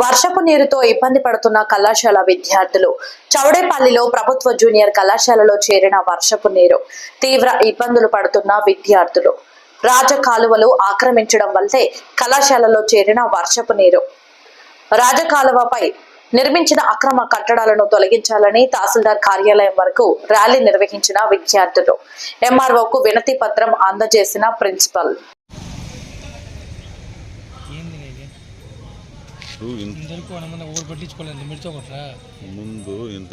వర్షపు నీరుతో ఇబ్బంది పడుతున్న కళాశాల విద్యార్థులు చౌడేపల్లిలో ప్రభుత్వ జూనియర్ కళాశాలలో చేరిన వర్షపు నీరు తీవ్ర ఇబ్బందులు పడుతున్న విద్యార్థులు. రాజకాలువలు ఆక్రమించడం వల్లే కళాశాలలో చేరిన వర్షపు నీరు. రాజకాలువపై నిర్మించిన అక్రమ కట్టడాలను తొలగించాలని తహసీల్దార్ కార్యాలయం వరకు ర్యాలీ నిర్వహించిన విద్యార్థులు. ఎంఆర్ఓకు వినతి పత్రం అందజేసిన ప్రిన్సిపల్ ఏంది నీది ఇంత ఇంతవరకు మనం ఊరు పట్టించుకోలేదు మిర్చి ఒకట్రా ముందు ఇంత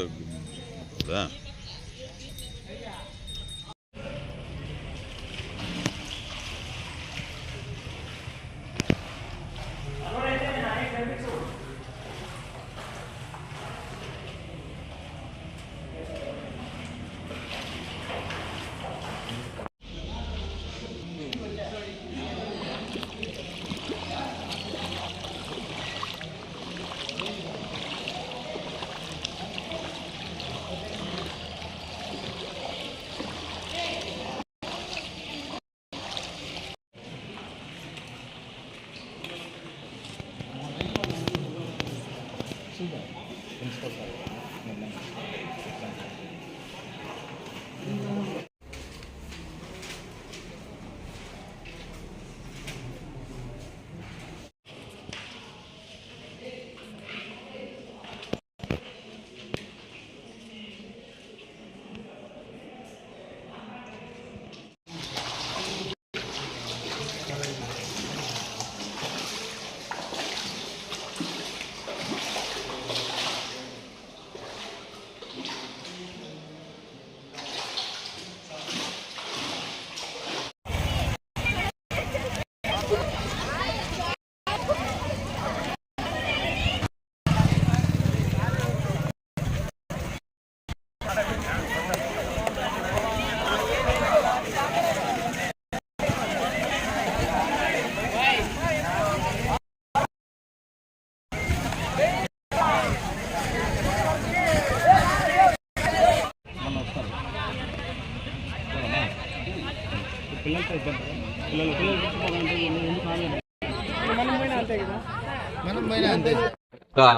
친구야. 음. 음.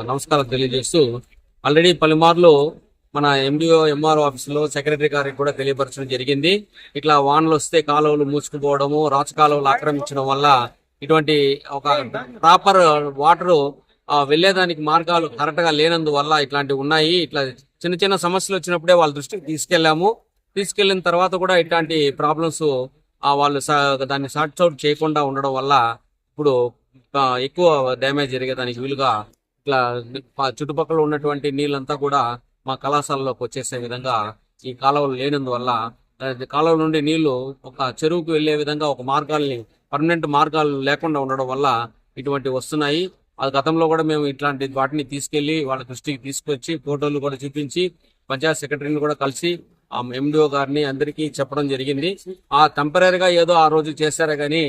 నమస్కారం తెలియజేస్తూ ఆల్రెడీ పలుమార్లు మన ఎండిఓ ఎంఆర్ఓ ఆఫీసులో సెక్రటరీ గారికి కూడా తెలియపరచడం జరిగింది. ఇట్లా వానలు వస్తే కాలువలు మూసుకుపోవడము రాచ కాలువలు ఆక్రమించడం వల్ల ఇటువంటి ఒక ప్రాపర్ వాటర్ వెళ్ళేదానికి మార్గాలు కరెక్ట్గా లేనందువల్ల ఇట్లాంటివి ఉన్నాయి. ఇట్లా చిన్న చిన్న సమస్యలు వచ్చినప్పుడే వాళ్ళ దృష్టికి తీసుకెళ్ళాము తీసుకెళ్ళిన తర్వాత కూడా ఇట్లాంటి ప్రాబ్లమ్స్ వాళ్ళు దాన్ని షార్ట్స్ అవుట్ చేయకుండా ఉండడం వల్ల ఇప్పుడు ఎక్కువ డ్యామేజ్ జరిగేదానికి వీలుగా ఇట్లా చుట్టుపక్కల ఉన్నటువంటి నీళ్ళంతా కూడా మా కళాశాలలోకి వచ్చేసే విధంగా ఈ కాలువలు లేనందువల్ల ఆ, కాలువ నుండి నీళ్ళు ఒక చెరువుకు వెళ్ళే విధంగా ఒక మార్గాల్ని పర్మనెంట్ మార్గాలు లేకుండా ఉండడం వల్ల ఇటువంటి వస్తున్నాయి. అది గతంలో కూడా మేము ఇట్లాంటి వాటిని తీసుకెళ్ళి వాళ్ళ దృష్టికి తీసుకొచ్చి ఫోటోలు కూడా చూపించి పంచాయత్ సెక్రటరీని కూడా కలిసి ఎండిఓ గారిని అందరికీ చెప్పడం జరిగింది. ఆ టెంపరీగా ఏదో ఆ రోజు చేశారే కానీ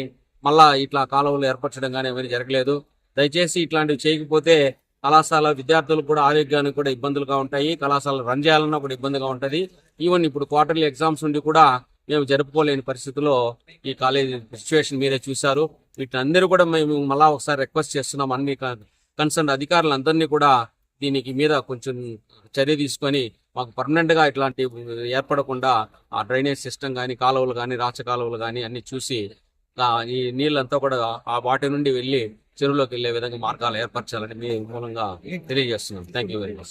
మళ్ళా ఇట్లా కాలువలు ఏర్పరచడం కానీ ఏమైనా జరగలేదు. దయచేసి ఇట్లాంటివి చేయకపోతే కళాశాల విద్యార్థులకు కూడా ఆరోగ్యానికి కూడా ఇబ్బందులుగా ఉంటాయి. కళాశాల రన్ చేయాలన్నా కూడా ఇబ్బందిగా ఉంటుంది. ఈవెన్ ఇప్పుడు క్వార్టర్లీ ఎగ్జామ్స్ ఉండి కూడా మేము జరుపుకోలేని పరిస్థితిలో ఈ కాలేజీ సిచ్యువేషన్ మీరే చూశారు. వీటిని కూడా మేము మళ్ళా ఒకసారి రిక్వెస్ట్ చేస్తున్నాం. అన్ని కన్సర్న్ అధికారులందరినీ కూడా దీనికి మీద కొంచెం చర్య తీసుకొని మాకు పర్మనెంట్గా ఇట్లాంటి ఏర్పడకుండా ఆ డ్రైనేజ్ సిస్టమ్ కానీ కాలువలు కానీ రాచ కాలువలు కానీ అన్ని చూసి ఆ, ఈ నీళ్ళంతా కూడా ఆ వాటి నుండి వెళ్ళి చెరువులోకి వెళ్ళే విధంగా మార్గాలు ఏర్పరచాలని మీ మూలంగా తెలియజేస్తున్నాం. Thank you very much